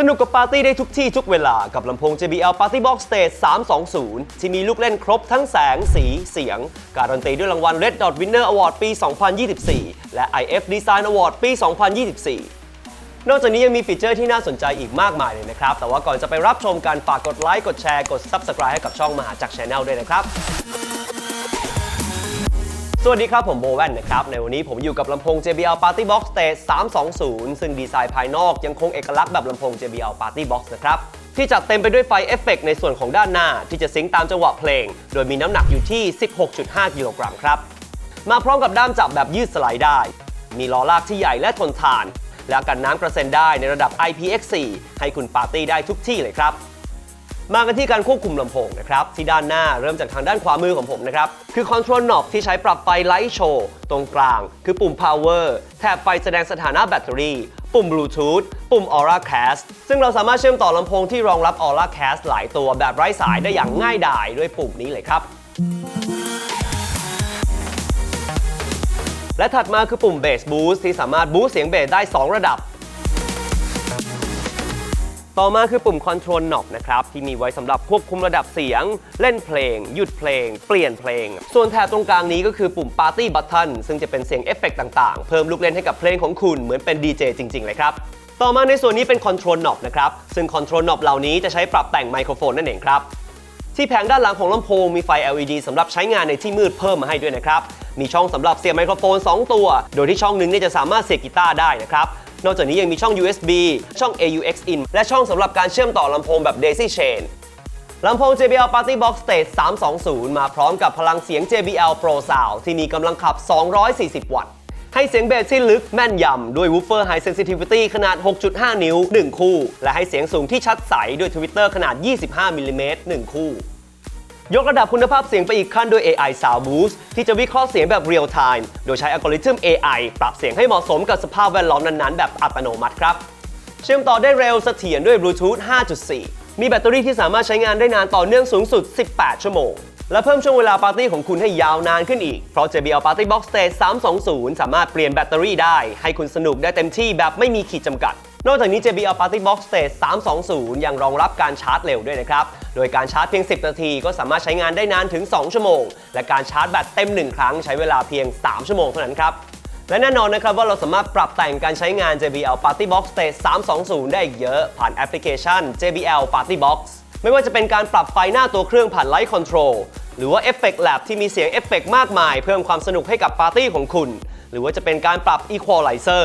สนุกกับปาร์ตี้ได้ทุกที่ทุกเวลากับลำโพง JBL Party Box Stage 320 ที่มีลูกเล่นครบทั้งแสงสีเสียง การันตีด้วยรางวัล Red Dot Winner Award ปี 2024 และ IF Design Award ปี 2024 นอกจากนี้ยังมีฟีเจอร์ที่น่าสนใจอีกมากมายเลยนะครับ แต่ว่าก่อนจะไปรับชมการฝากกดไลค์กดแชร์กด Subscribe ให้กับช่องมหาจักร Channel ด้วยนะครับ สวัสดีครับ ผมโบแวนนะครับ ในวันนี้ผมอยู่กับลำโพง JBL Party Box Stage 320 ซึ่งดีไซน์ภายนอกยังคงเอกลักษณ์แบบลำโพง JBL Party Box นะครับที่จัดเต็มไปด้วยไฟเอฟเฟกต์ในส่วนของด้านหน้า ที่จะซิงค์ตามจังหวะเพลง โดยมีน้ำหนักอยู่ที่ 16.5 กิโลกรัมครับ มาพร้อมกับด้ามจับแบบยืดสไลด์ได้ มีล้อลากที่ใหญ่และทนทาน และกันน้ำกระเซ็นได้ในระดับ IPX4 ให้คุณปาร์ตี้ได้ทุกที่เลยครับ มากันที่การควบคุมลำโพงนะครับที่ด้านหน้าเริ่มจากทางด้านขวามือของผมนะครับ คือ Control Knob ที่ใช้ปรับไฟไลท์โชว์ตรงกลาง คือปุ่ม Power แถบไฟแสดงสถานะแบตเตอรี่ ปุ่ม Bluetooth ปุ่ม Aura Cast ซึ่งเราสามารถเชื่อมต่อลำโพงที่รองรับ Aura Cast หลายตัวแบบไร้สายได้อย่างง่ายดายด้วยปุ่มนี้เลยครับและถัดมาคือปุ่ม Bass Boost ที่สามารถบูสเสียงเบสได้ 2 ระดับ ต่อมาคือปุ่ม Control Knob นะครับ ที่มีไว้สำหรับควบคุมระดับเสียง เล่นเพลง หยุดเพลง เปลี่ยนเพลง ส่วนแถบตรงกลางนี้ก็คือปุ่ม Party Button ซึ่งจะเป็นเสียงเอฟเฟกต์ต่างๆ เพิ่มลูกเล่นให้กับเพลงของคุณเหมือนเป็นดีเจจริง ๆ เลยครับ ต่อมาในส่วนนี้เป็น Control Knob นะครับ ซึ่ง Control Knob เหล่านี้จะใช้ปรับแต่งไมโครโฟนนั่นเองครับที่แผงด้านหลังของลำโพงมีไฟ LED สำหรับใช้งานในที่มืดเพิ่มมาให้ด้วยนะครับ มีช่องสำหรับเสียบไมโครโฟน 2 ตัว โดยที่ช่องหนึงเนี่ยจะสามารถเสียบกีตาร์ได้นะครับ นอกจากนี้ยังมีช่อง USB ช่อง AUX in และช่องสำหรับการเชื่อมต่อลำโพงแบบ Daisy Chain ลำโพง JBL Party Box Stage 320 มาพร้อมกับพลังเสียง JBL Pro Sound ที่มีกำลังขับ 240 วัตต์ ให้เสียงเบสที่ลึกแม่นยำ ด้วย Woofer High Sensitivity ขนาด 6.5 นิ้ว 1 คู่ และให้เสียงสูงที่ชัดใสด้วย Twitter ขนาด 25มิลลิเมตร1คู่ ยกระดับคุณภาพเสียงไปอีกขั้นด้วย AI Sound Boost ที่จะวิเคราะห์เสียงแบบ Real Time โดยใช้อัลกอริทึม AI ปรับเสียงให้เหมาะสมกับสภาพแวดล้อมนั้นๆ แบบอัตโนมัติครับ เชื่อมต่อได้เร็วเสถียรด้วย Bluetooth 5.4 มีแบตเตอรี่ที่สามารถใช้งานได้นานต่อเนื่องสูงสุด 18 ชั่วโมง และเพิ่มช่วงเวลาปาร์ตี้ของคุณให้ยาวนานขึ้นอีก เพราะ JBL Party Box Stage 320 สามารถเปลี่ยนแบตเตอรี่ได้ ให้คุณสนุกได้เต็มที่แบบไม่มีขีดจำกัด นอกจากนี้ JBL Party Box Stage 320 ยังรองรับการชาร์จเร็วด้วยนะครับ โดยการชาร์จเพียง 10 นาทีก็สามารถใช้งานได้นานถึง 2 ชั่วโมง และการชาร์จแบตเต็ม 1 ครั้งใช้เวลาเพียง 3 ชั่วโมงเท่านั้นครับและแน่นอนนะครับว่าเราสามารถปรับแต่งการใช้งาน JBL Party Box Stage 320 ได้อีกเยอะผ่านแอปพลิเคชัน JBL Party Box ไม่ว่าจะเป็นการปรับไฟหน้าตัวเครื่องผ่าน Light Control หรือว่า Effect Lab ที่มีเสียงเอฟเฟกต์มากมาย เพิ่มความสนุกให้กับปาร์ตี้ของคุณ หรือว่าจะเป็นการปรับ Equalizer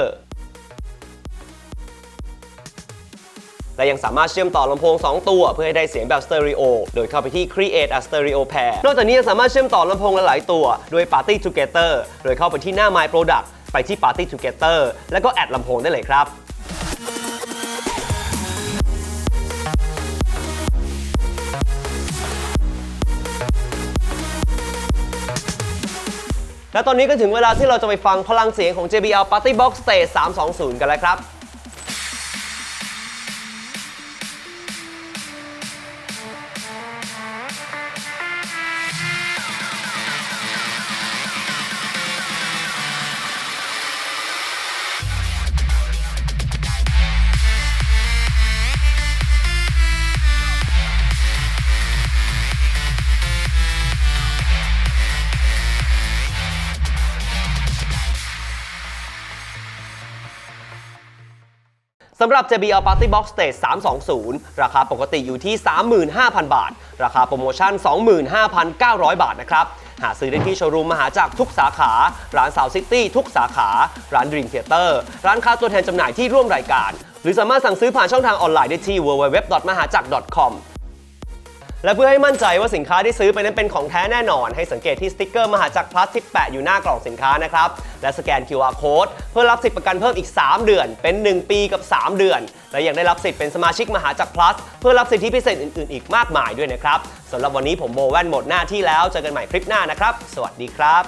และยังสามารถเชื่อมต่อลำโพง 2 ตัว เพื่อให้ได้เสียงแบบสเตอริโอ โดยเข้าไปที่ Create a Stereo Pair นอกจากนี้ยังสามารถเชื่อมต่อลำโพงหลายๆตัวด้วย Party Together โดยเข้าไปที่หน้า My Product ไปที่ Party Together แล้วก็แอดลำโพงได้เลยครับและตอนนี้ก็ถึงเวลาที่เราจะไปฟังพลังเสียงของ JBL Party Box Stage 320 กันแล้วครับ สำหรับ JBL Party Box Stage 320 ราคาปกติอยู่ที่ 35,000 บาท ราคาโปรโมชั่น 25,900 บาทนะครับ หาซื้อได้ที่โชว์รูมมหาจักรทุกสาขา ร้านสาวซิตี้ทุกสาขา ร้าน Dream Theater ร้านค้าตัวแทนจำหน่ายที่ร่วมรายการ หรือสามารถสั่งซื้อผ่านช่องทางออนไลน์ได้ที่ www.mahajak.com และเพื่อให้มั่นใจว่าสินค้าที่ซื้อไปนั้นเป็นของแท้แน่นอน ให้สังเกตที่สติกเกอร์มหาจักรพลัสที่แปะอยู่หน้ากล่องสินค้านะครับ และสแกน QR Code เพื่อรับสิทธิประกันเพิ่มอีก 3 เดือน เป็น 1 ปีกับ 3 เดือน และยังได้รับสิทธิ์เป็นสมาชิกมหาจักรพลัสเพื่อรับสิทธิพิเศษอื่นๆ อีกมากมายด้วยนะครับสำหรับวันนี้ผมโบแว่นหมดหน้าที่แล้วเจอกันใหม่คลิปหน้านะครับ สวัสดีครับ